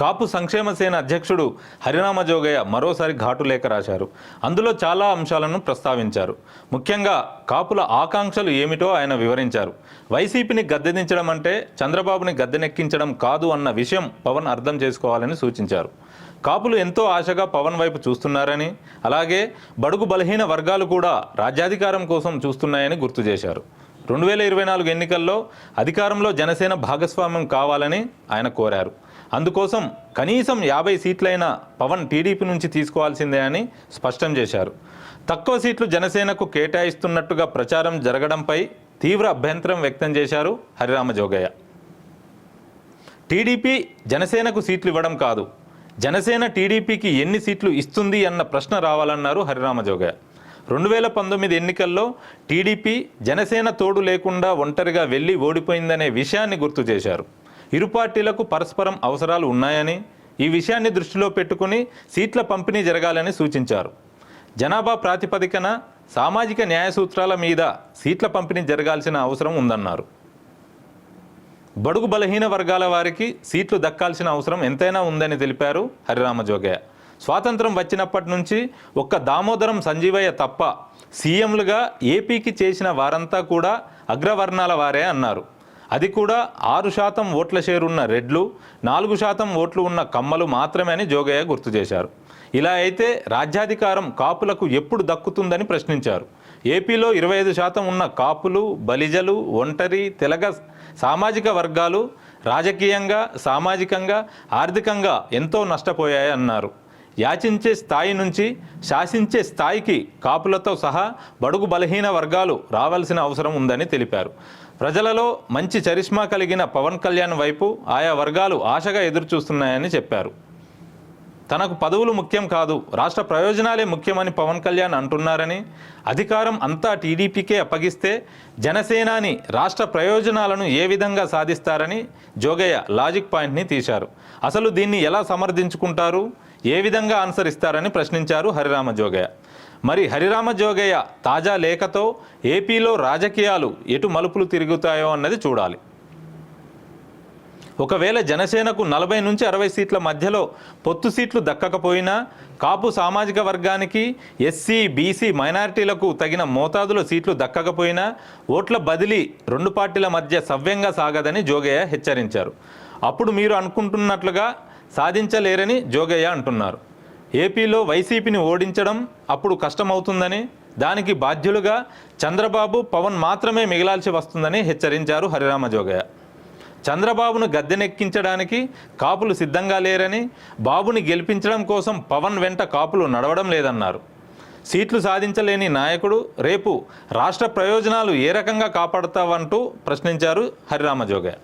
కాపు సంక్షేమ సేన అధ్యక్షుడు హరినామ జోగయ్య మరోసారి ఘాటు లేఖ రాశారు. అందులో చాలా అంశాలను ప్రస్తావించారు. ముఖ్యంగా కాపుల ఆకాంక్షలు ఏమిటో ఆయన వివరించారు. వైసీపీని గద్దెదించడం అంటే చంద్రబాబుని గద్దెనెక్కించడం కాదు అన్న విషయం పవన్ అర్థం చేసుకోవాలని సూచించారు. కాపులు ఎంతో ఆశగా పవన్ వైపు చూస్తున్నారని అలాగే బడుగు బలహీన వర్గాలు కూడా రాజ్యాధికారం కోసం చూస్తున్నాయని గుర్తు చేశారు. రెండు వేల ఇరవై నాలుగు ఎన్నికల్లో అధికారంలో జనసేన భాగస్వామ్యం కావాలని ఆయన కోరారు. అందుకోసం కనీసం యాభై సీట్లైన పవన్ టీడీపీ నుంచి తీసుకోవాల్సిందే అని స్పష్టం చేశారు. తక్కువ సీట్లు జనసేనకు కేటాయిస్తున్నట్టుగా ప్రచారం జరగడంపై తీవ్ర అభ్యంతరం వ్యక్తం చేశారు హరిరామ జోగయ్య. టీడీపీ జనసేనకు సీట్లు ఇవ్వడం కాదు జనసేన టీడీపీకి ఎన్ని సీట్లు ఇస్తుంది అన్న ప్రశ్న రావాలన్నారు హరిరామ జోగయ్య. రెండు వేల పంతొమ్మిది ఎన్నికల్లో టీడీపీ జనసేన తోడు లేకుండా ఒంటరిగా వెళ్ళి ఓడిపోయిందనే విషయాన్ని గుర్తు చేశారు. ఇరు పార్టీలకు పరస్పరం అవసరాలు ఉన్నాయని ఈ విషయాన్ని దృష్టిలో పెట్టుకుని సీట్ల పంపిణీ జరగాలని సూచించారు. జనాభా ప్రాతిపదికన సామాజిక న్యాయ సూత్రాల మీద సీట్ల పంపిణీ జరగాల్సిన అవసరం ఉందన్నారు. బడుగు బలహీన వర్గాల వారికి సీట్లు దక్కాల్సిన అవసరం ఎంతైనా ఉందని తెలిపారు హరిరామజోగయ్య. స్వాతంత్రం వచ్చినప్పటి నుంచి ఒక్క దామోదరం సంజీవయ్య తప్ప సీఎంలుగా ఏపీకి చేసిన వారంతా కూడా అగ్రవర్ణాల వారే అన్నారు. అది కూడా ఆరు శాతం ఓట్ల షేరున్న రెడ్లు నాలుగు శాతం ఓట్లు ఉన్న కమ్మలు మాత్రమే అని జోగయ్య గుర్తు చేశారు. ఇలా అయితే రాజ్యాధికారం కాపులకు ఎప్పుడు దక్కుతుందని ప్రశ్నించారు. ఏపీలో ఇరవై ఐదు శాతం ఉన్న కాపులు బలిజలు ఒంటరి తెలగ సామాజిక వర్గాలు రాజకీయంగా సామాజికంగా ఆర్థికంగా ఎంతో నష్టపోయాయన్నారు. యాచించే స్థాయి నుంచి శాసించే స్థాయికి కాపులతో సహా బడుగు బలహీన వర్గాలు రావాల్సిన అవసరం ఉందని తెలిపారు. ప్రజలలో మంచి చరిష్మా కలిగిన పవన్ కళ్యాణ్ వైపు ఆయా వర్గాలు ఆశగా ఎదురుచూస్తున్నాయని చెప్పారు. తనకు పదవులు ముఖ్యం కాదు రాష్ట్ర ప్రయోజనాలే ముఖ్యమని పవన్ కళ్యాణ్ అంటున్నారని అధికారం అంతా టీడీపీకే అప్పగిస్తే జనసేనాని రాష్ట్ర ప్రయోజనాలను ఏ విధంగా సాధిస్తారని జోగయ్య లాజిక్ పాయింట్ని తీశారు. అసలు దీన్ని ఎలా సమర్థించుకుంటారు? ఏ విధంగా అనుసరిస్తారని ప్రశ్నించారు హరిరామ జోగయ్య మరి హరిరామ జోగయ్య తాజా లేఖతో ఏపీలో రాజకీయాలు ఎటు మలుపులు తిరుగుతాయో అన్నది చూడాలి. ఒకవేళ జనసేనకు నలభై నుంచి అరవై సీట్ల మధ్యలో పొత్తు సీట్లు దక్కకపోయినా కాపు సామాజిక వర్గానికి ఎస్సీ బీసీ మైనారిటీలకు తగిన మోతాదులో సీట్లు దక్కకపోయినా ఓట్ల బదిలీ రెండు పార్టీల మధ్య సవ్యంగా సాగదని జోగయ్య హెచ్చరించారు. అప్పుడు మీరు అనుకుంటున్నట్లుగా సాధించలేరని జోగయ్య అంటున్నారు. ఏపీలో వైసీపీని ఓడించడం అప్పుడు కష్టమవుతుందని దానికి బాధ్యులుగా చంద్రబాబు పవన్ మాత్రమే మిగలాల్సి వస్తుందని హెచ్చరించారు హరిరామ జోగయ్య. చంద్రబాబును గద్దెనెక్కించడానికి కాపులు సిద్ధంగా లేరని బాబుని గెలిపించడం కోసం పవన్ వెంట కాపులు నడవడం లేదన్నారు. సీట్లు సాధించలేని నాయకుడు రేపు రాష్ట్ర ప్రయోజనాలు ఏ రకంగా కాపాడతావంటూ ప్రశ్నించారు హరిరామ జోగయ్య.